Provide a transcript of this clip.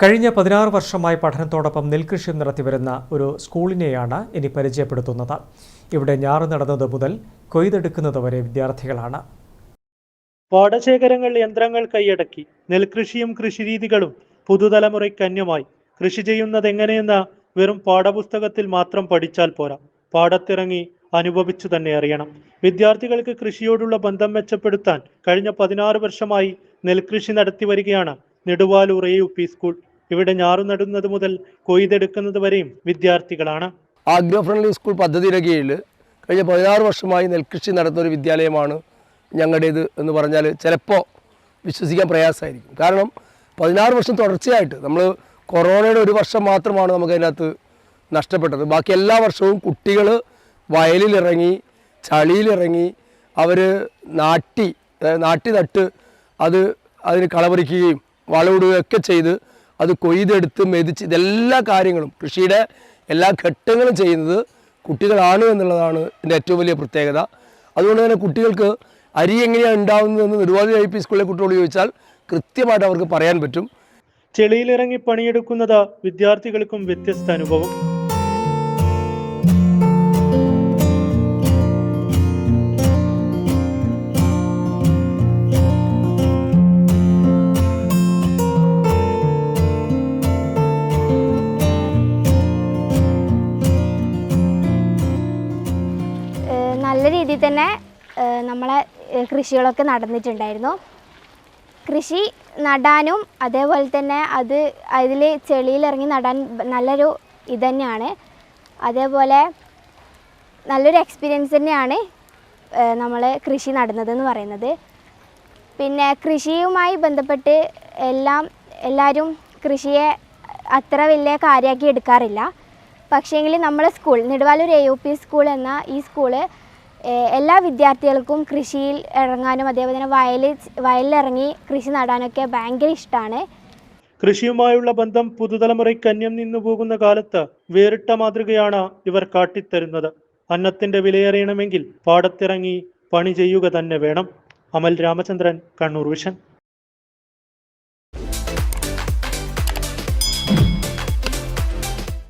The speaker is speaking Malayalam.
കഴിഞ്ഞ പതിനാറ് വർഷമായി പഠനത്തോടൊപ്പം നെൽകൃഷി നടത്തിവരുന്ന ഒരു സ്കൂളിനെയാണ് ഇനി പരിചയപ്പെടുത്തുന്നത്. ഇവിടെ ഞാറ് നടന്നത് മുതൽ കൊയ്തെടുക്കുന്നത് വരെ വിദ്യാർത്ഥികളാണ്. പാടശേഖരങ്ങൾ യന്ത്രങ്ങൾ കൈയടക്കി നെൽകൃഷിയും കൃഷിരീതികളും പുതുതലമുറയ്ക്ക് അന്യമായി കൃഷി ചെയ്യുന്നത് എങ്ങനെയെന്ന് വെറും പാഠപുസ്തകത്തിൽ മാത്രം പഠിച്ചാൽ പോരാ. പാടത്തിറങ്ങി അനുഭവിച്ചു തന്നെ അറിയണം. വിദ്യാർത്ഥികൾക്ക് കൃഷിയോടുള്ള ബന്ധം മെച്ചപ്പെടുത്താൻ കഴിഞ്ഞ പതിനാറ് വർഷമായി നെൽകൃഷി നടത്തി വരികയാണ് Neduvalur A U P school ഇവിടെ ഞാറു നടുന്നത് മുതൽ കൊയ്തെടുക്കുന്നത് വരെയും വിദ്യാർത്ഥികളാണ്. ആഗ്രോ ഫ്രണ്ട്ലി സ്കൂൾ പദ്ധതിയുടെ കീഴിൽ കഴിഞ്ഞ പതിനാറ് വർഷമായി നെൽകൃഷി നടത്തുന്ന ഒരു വിദ്യാലയമാണ് ഞങ്ങളുടേത് എന്ന് പറഞ്ഞാൽ ചിലപ്പോൾ വിശ്വസിക്കാൻ പ്രയാസമായിരിക്കും. കാരണം പതിനാറ് വർഷം തുടർച്ചയായിട്ട് നമ്മൾ കൊറോണയുടെ ഒരു വർഷം മാത്രമാണ് നമുക്ക് അതിനകത്ത് നഷ്ടപ്പെട്ടത്. ബാക്കി എല്ലാ വർഷവും കുട്ടികൾ വയലിലിറങ്ങി ചളിയിലിറങ്ങി അവർ നാട്ടി നാട്ടി നട്ട് അത് അതിന് കളപറിക്കുകയും വളമിടുകയൊക്കെ ചെയ്ത് അത് കൊയ്തെടുത്ത് മെതിച്ച് ഇതെല്ലാ കാര്യങ്ങളും കൃഷിയുടെ എല്ലാ ഘട്ടങ്ങളും ചെയ്യുന്നത് കുട്ടികളാണ് എന്നുള്ളതാണ് ഇതിന്റെ ഏറ്റവും വലിയ പ്രത്യേകത. അതുകൊണ്ട് തന്നെ കുട്ടികൾക്ക് അരി എങ്ങനെയാണ് ഉണ്ടാകുന്നതെന്ന് നെടുവാതി ഐ പി സ്കൂളിലെ കുട്ടികളോട് ചോദിച്ചാൽ കൃത്യമായിട്ട് അവർക്ക് പറയാൻ പറ്റും. ചെളിയിലിറങ്ങി പണിയെടുക്കുന്നത് വിദ്യാർത്ഥികൾക്കും വ്യത്യസ്ത അനുഭവം. നല്ല രീതിയിൽ തന്നെ നമ്മളെ കൃഷികളൊക്കെ നടന്നിട്ടുണ്ടായിരുന്നു. കൃഷി നടാനും അതേപോലെ തന്നെ അത് അതിൽ ചെളിയിലിറങ്ങി നടാൻ നല്ലൊരു ഇത് തന്നെയാണ്. അതേപോലെ നല്ലൊരു എക്സ്പീരിയൻസ് തന്നെയാണ് നമ്മൾ കൃഷി നടുന്നതെന്ന് പറയുന്നത്. പിന്നെ കൃഷിയുമായി ബന്ധപ്പെട്ട് എല്ലാം എല്ലാവരും കൃഷിയെ അത്ര വലിയ കാര്യമാക്കി എടുക്കാറില്ല. പക്ഷേങ്കിൽ നമ്മളെ school Neduvalur A U P school എന്ന ഈ സ്കൂൾ എല്ലാ വിദ്യാർത്ഥികൾക്കും കൃഷിയിൽ ഇറങ്ങാനും അതേപോലെ തന്നെ വയലിൽ വയലിലിറങ്ങി കൃഷി നടാനൊക്കെ ഭയങ്കര ഇഷ്ടമാണ് കൃഷിയുമായുള്ള ബന്ധം പുതുതലമുറയ്ക്ക് അന്യം നിന്നു പോകുന്ന കാലത്ത് വേറിട്ട മാതൃകയാണ് ഇവർ കാട്ടിത്തരുന്നത്. അന്നത്തിന്റെ വിലയേറിയണമെങ്കിൽ പാടത്തിറങ്ങി പണി ചെയ്യുക തന്നെ വേണം. അമൽ രാമചന്ദ്രൻ കണ്ണൂർ വിഷൻ.